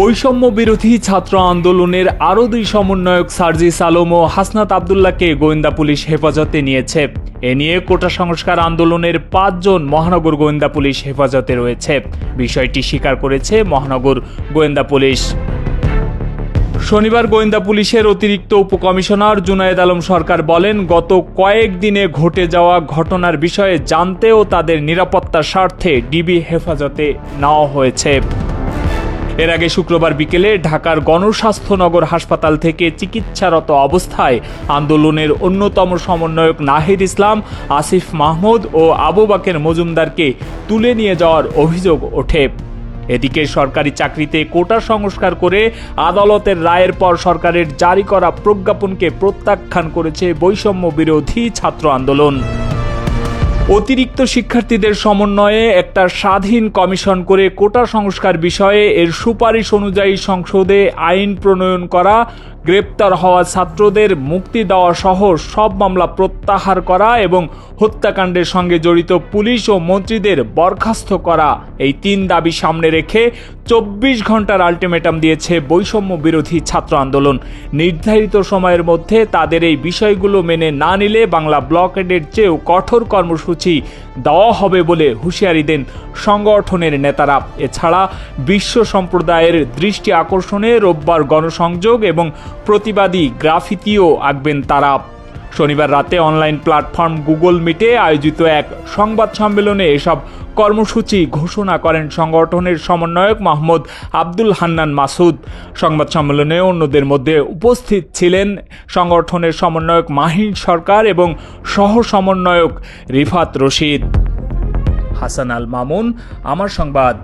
বৈষম্য বিরোধী ছাত্র আন্দোলনের আরও দুই সমন্বয়ক সার্জিস আলম ও হাসনাত আবদুল্লাহকে গোয়েন্দা পুলিশ হেফাজতে নিয়েছে। এ নিয়ে কোটা সংস্কার আন্দোলনের পাঁচজন মহানগর গোয়েন্দা পুলিশ হেফাজতে রয়েছে। বিষয়টি স্বীকার করেছে মহানগর গোয়েন্দা পুলিশ। শনিবার গোয়েন্দা পুলিশের অতিরিক্ত উপকমিশনার জুনায়েদ আলম সরকার বলেন, গত কয়েক দিনে ঘটে যাওয়া ঘটনার বিষয়ে জানতে ও তাদের নিরাপত্তার স্বার্থে ডিবি হেফাজতে নেওয়া হয়েছে। এর আগে শুক্রবার বিকেলে ঢাকার গণস্বাস্থ্যনগর হাসপাতাল থেকে চিকিৎসারত অবস্থায় আন্দোলনের অন্যতম সমন্বয়ক নাহিদ ইসলাম, আসিফ মাহমুদ ও আবু বাকের মজুমদারকে তুলে নিয়ে যাওয়ার অভিযোগ ওঠে। এদিকে সরকারি চাকরিতে কোটা সংস্কার করে আদালতের রায়ের পর সরকারের জারি করা প্রজ্ঞাপনকে প্রত্যাখ্যান করেছে বৈষম্য বিরোধী ছাত্র আন্দোলন। অতিরিক্ত শিক্ষার্থীদের সমন্বয়ে একটা স্বাধীন কমিশন করে কোটা সংস্কার বিষয়ে এর সুপারিশ অনুযায়ী সংসদে আইন প্রণয়ন করা, গ্রেপ্তার হওয়া ছাত্রদের মুক্তি দেওয়া সহ সব মামলা প্রত্যাহার করা এবং হত্যাকাণ্ডের সঙ্গে জড়িত পুলিশ ও মন্ত্রীদের বরখাস্ত করা, এই তিন দাবি সামনে রেখে চব্বিশ ঘণ্টার আলটিমেটাম দিয়েছে বৈষম্য বিরোধী ছাত্র আন্দোলন। নির্ধারিত সময়ের মধ্যে তাদের এই বিষয়গুলো মেনে না নিলে বাংলা ব্লকেডের চেয়েও কঠোর কর্মসূচি দেওয়া হবে বলে হুঁশিয়ারি দেন সংগঠনের নেতারা। এছাড়া বিশ্ব সম্প্রদায়ের দৃষ্টি আকর্ষণে রোববার গণসংযোগ এবং প্রতিবাদী গ্রাফিতিও আঁকবেন তারা। শনিবার রাতে অনলাইন প্ল্যাটফর্ম গুগল মিটে আয়োজিত এক সংবাদ সম্মেলনে এসব কর্মসূচি ঘোষণা করেন সংগঠনের সমন্বয়ক মাহমুদ আব্দুল হান্নান মাসুদ। সংবাদ সম্মেলনে অন্যদের মধ্যে উপস্থিত ছিলেন সংগঠনের সমন্বয়ক মাহিন সরকার এবং সহ সমন্বয়ক রিফাত রশিদ। হাসান আল মামুন, আমার সংবাদ।